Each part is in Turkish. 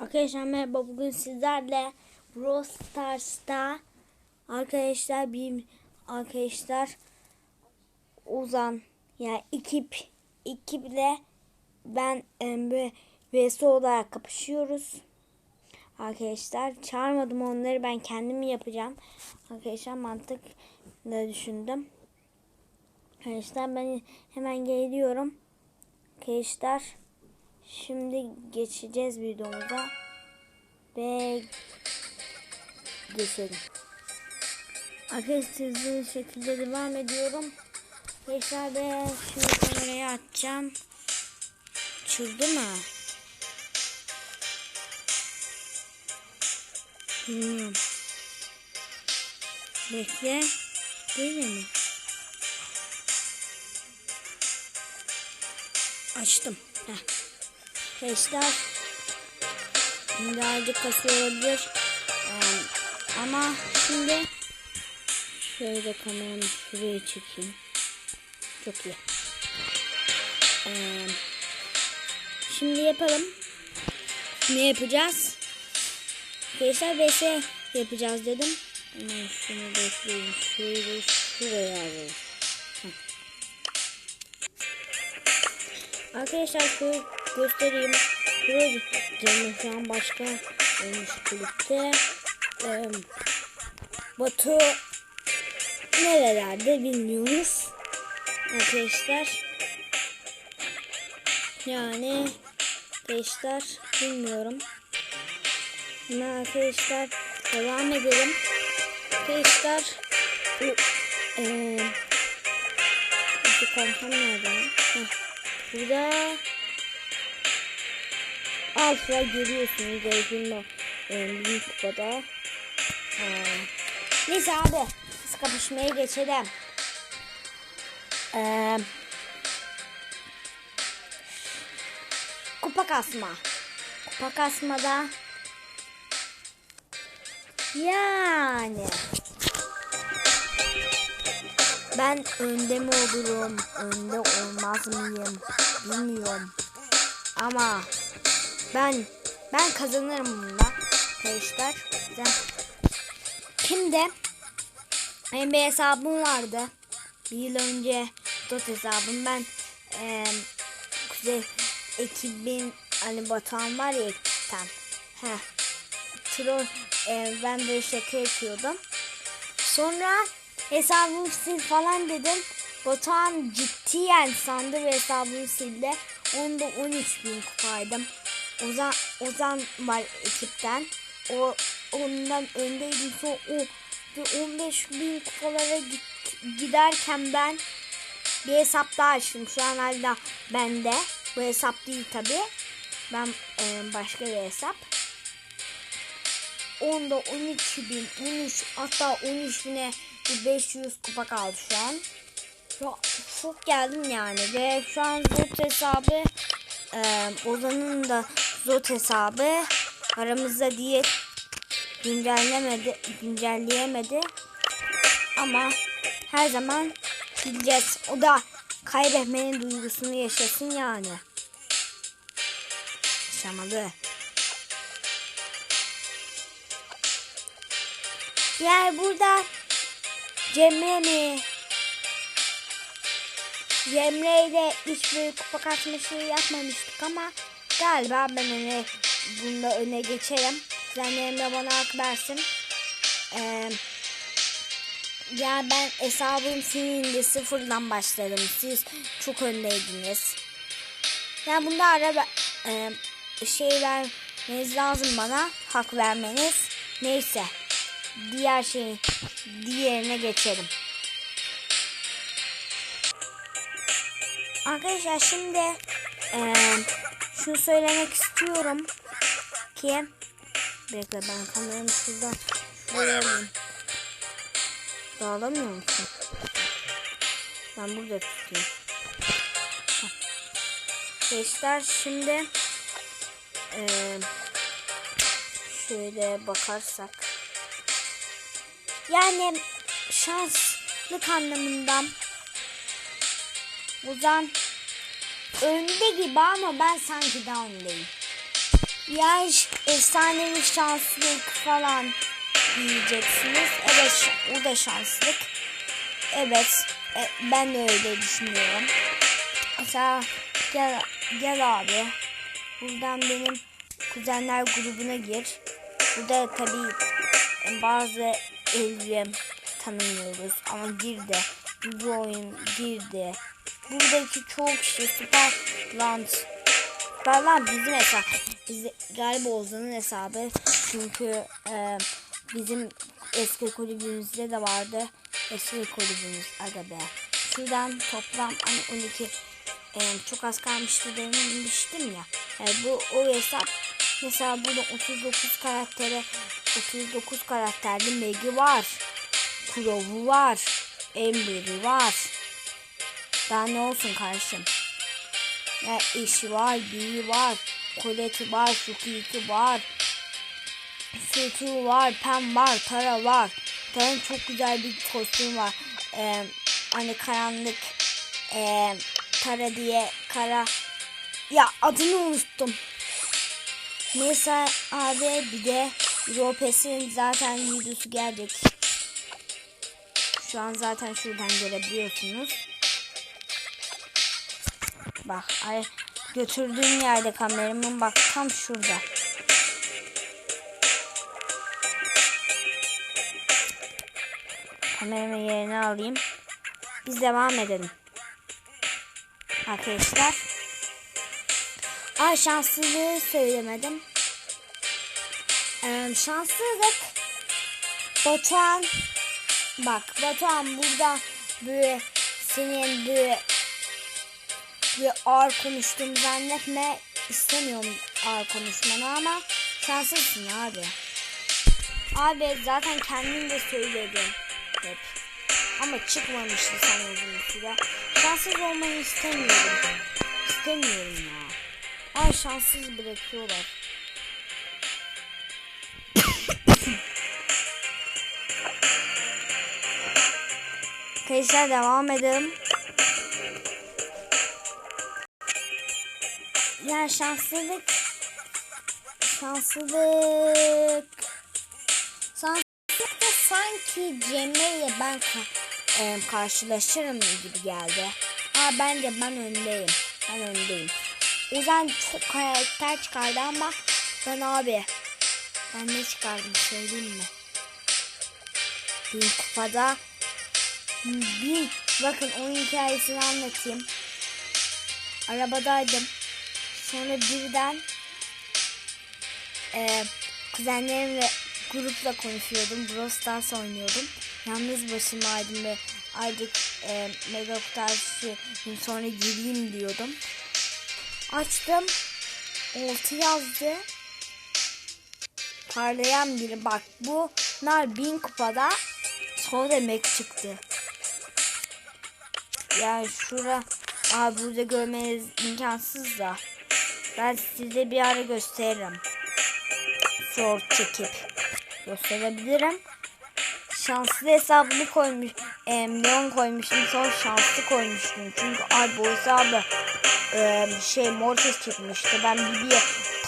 Arkadaşlar merhaba bugün sizlerle Brawl Stars'ta arkadaşlar bir arkadaşlar Ozan yani ekip ekiple ben ve VS olarak kapışıyoruz. Arkadaşlar çağırmadım onları ben kendim yapacağım. Arkadaşlar mantıkla düşündüm. Arkadaşlar ben hemen geliyorum. Arkadaşlar Şimdi geçeceğiz videomuza ve geçelim. Arkadaşlar hızlı şekilde devam ediyorum. Arkadaşlar ve şimdi kamerayı açacağım. Çıldı mı? Bilmiyorum. Bekle. Böyle mi? Açtım. Heh. Arkadaşlar birazcık kasıyor olabilir. Ee, ama şimdi şöyle kameramı şuraya çekeyim. Çok iyi. Ee, şimdi yapalım. Ne yapacağız? Arkadaşlar VS yapacağız dedim. Hemen şunu bekleyin. Şöyle şuraya alalım. Arkadaşlar şu göstereyim. Şuraya canım şu an başka olmuş kulüpte. Ee, Batu nerelerde bilmiyoruz. Arkadaşlar. Yani arkadaşlar bilmiyorum. Ama arkadaşlar devam edelim. Arkadaşlar eee kankam nerede? Burada alfa görüyorsunuz e, büyük kupada. Neyse abi biz kapışmaya geçelim. Ee, kupa kasma. Kupa kasmada yani ben önde mi olurum, önde olmaz mıyım bilmiyorum. Ama ben ben kazanırım bunda arkadaşlar. Şimdi benim bir hesabım vardı. Bir yıl önce dot hesabım. Ben e, Kuzey ekibin hani Batuhan var ya ekipten. Heh. Troll e, ben böyle şaka yapıyordum. Sonra hesabımı sil falan dedim. Batuhan ciddiyen sandı ve hesabımı sildi. Onda 13 bin kupaydım. Ozan, Ozan var ekipten. O ondan öndeydim. Sonra o ve 15 bin kupalara giderken ben bir hesap daha açtım. Şu an hala bende. Bu hesap değil tabi. Ben e, başka bir hesap. Onda 12 bin, 13 hatta 13 bine 500 kupa kaldı şu an. Ya, çok geldim yani ve şu an zot hesabı e, Ozan'ın da zot hesabı aramızda diye güncellemedi, güncelleyemedi ama her zaman gideceğiz. O da kaybetmenin duygusunu yaşasın yani. Yaşamalı. Yani burada Cemre mi? Cemre ile hiçbir kupa şeyi yapmamıştık ama galiba ben öne bunda öne geçerim. Sen Emre bana hak versin. Ee, ya ben hesabım seninle sıfırdan başladım. Siz çok öndeydiniz. Yani bunda ara e, şey vermeniz lazım bana. Hak vermeniz. Neyse. Diğer şeyin diğerine geçelim. Arkadaşlar şimdi e, şunu söylemek istiyorum ki bekle ben kameramı şuradan alayım. Dağılamıyor musun? Ben burada tutayım. Arkadaşlar şimdi e, şöyle bakarsak yani şanslık anlamından Ozan önde gibi ama ben sanki daha öndeyim. Yani efsanevi şanslık falan diyeceksiniz. Evet o da şanslık. Evet e, ben de öyle düşünüyorum. Mesela gel, gel abi. Buradan benim kuzenler grubuna gir. Burada tabii bazı elbim tanımıyoruz ama girdi. Bu oyun girdi. Buradaki çoğu kişi Süper Land Süperland bizim hesap. Biz, galiba Ozan'ın hesabı. Çünkü e, bizim eski kulübümüzde de vardı. Eski kulübümüz aga be. Şuradan toplam hani 12 e, çok az kalmıştı demiştim ya. Yani bu o hesap mesela burada 39 karaktere 39 karakterde Meg'i var. Kurov'u var. Ember'i var. Daha ne olsun kardeşim. Ya eşi var, biri var, Colette var, Sukiyiki var, Sutu var, Pem var, Tara var. Tara'nın çok güzel bir kostüm var. Ee, hani karanlık ee, Tara diye kara ya adını unuttum. Neyse abi bir de Ropes'in zaten videosu gelecek. Şu an zaten şuradan görebiliyorsunuz. Bak ay götürdüğüm yerde kameramın bak tam şurada. Kameramı yerine alayım. Biz devam edelim. Arkadaşlar. Ay şanssızlığı söylemedim. Ee, şanssızlık Batuhan Bak Batuhan burada böyle senin böyle bir ağır konuştuğumu zannetme. İstemiyorum ağır konuşmanı ama şanslısın abi. Abi zaten kendin de söyledin hep. Ama çıkmamıştı sen uzun süre. Şanssız olmayı istemiyorum. İstemiyorum ya. Ay şanssız bırakıyorlar. Arkadaşlar devam edelim. Ya şanslılık şanslılık şanslılık da sanki Cemre ile ben ka e, karşılaşırım gibi geldi. Aa bence ben öndeyim. Ben öndeyim. Ozan çok karakter çıkardı ama ben abi ben ne çıkardım söyleyeyim mi? Bin kupada bin bakın oyun hikayesini anlatayım. Arabadaydım. Sonra birden e, kuzenlerimle grupla konuşuyordum. Brawl Stars oynuyordum. Yalnız başımaydım ve artık e, Mega Kutarsı sonra gireyim diyordum. Açtım. Oltu yazdı. Parlayan biri. Bak bu nar bin kupada sonra demek çıktı. Yani şura Abi burada görmeniz imkansız da. Ben size bir ara gösteririm. Short çekip gösterebilirim. Şanslı hesabını koymuş. E, Leon koymuştum sonra şanslı koymuştum. Çünkü abi bu hesabı e, şey mortis çıkmıştı. Ben bir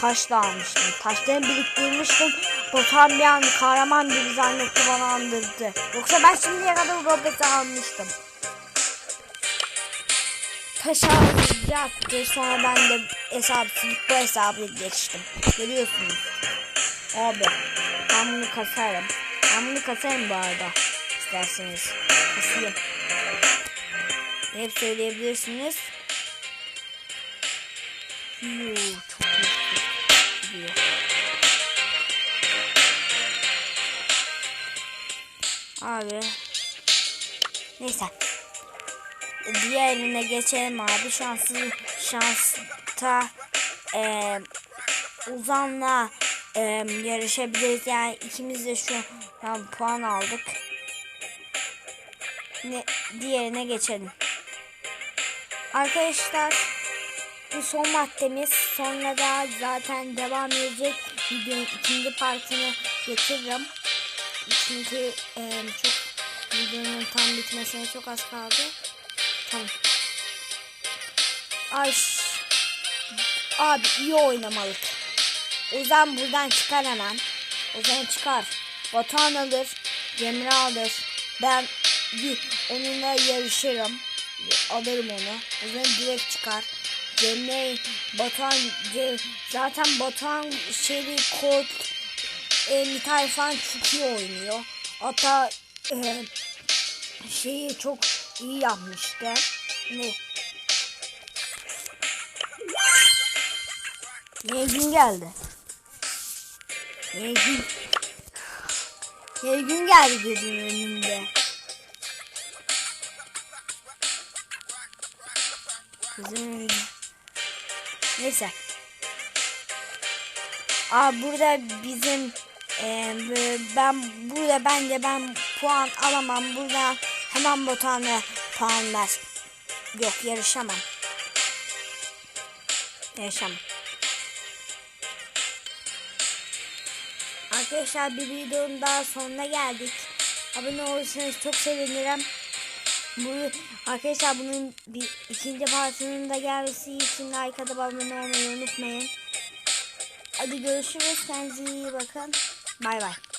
taş da almıştım. Taşları biriktirmiştim. Botan bir an kahraman bir zannetti bana andırdı. Yoksa ben şimdiye kadar Robot'u almıştım taş alacaktı. Sonra ben de hesap bu hesabı geçtim. Görüyorsunuz. Abi ben bunu kasarım. Ben bunu kasarım bu arada. İsterseniz. Kasayım. Hep söyleyebilirsiniz. Yoo, çok iyi. Abi. Neyse diğerine geçelim abi. Şanslı şansta e, Uzan'la e, yarışabiliriz. Yani ikimiz de şu an puan aldık. Ne, diğerine geçelim. Arkadaşlar bu son maddemiz. Sonra da zaten devam edecek. Videonun ikinci partını getiririm. Çünkü e, çok videonun tam bitmesine çok az kaldı. Tamam. Ay. Abi iyi oynamalık. Ozan buradan çıkar hemen. Ozan çıkar. Batuhan alır. Cemre alır. Ben onunla yarışırım. Alırım onu. Ozan direkt çıkar. Cemre, Batuhan, zaten Batuhan şeyi kod e, Mitay falan çok iyi oynuyor. Hatta e, şeyi çok iyi yapmıştı. Ne? Nilgün geldi. Nilgün. Nilgün geldi gözümün önünde. Gözümün önünde. Neyse. Aa burada bizim e, ben burada bence ben puan alamam. Burada hemen botana puan ver. Yok yarışamam. Yarışamam. Arkadaşlar bir videonun daha sonuna geldik. Abone olursanız çok sevinirim. Bu arkadaşlar bunun bir ikinci partinin da gelmesi için atıp abone olmayı unutmayın. Hadi görüşürüz. Kendinize iyi bakın. Bay bay.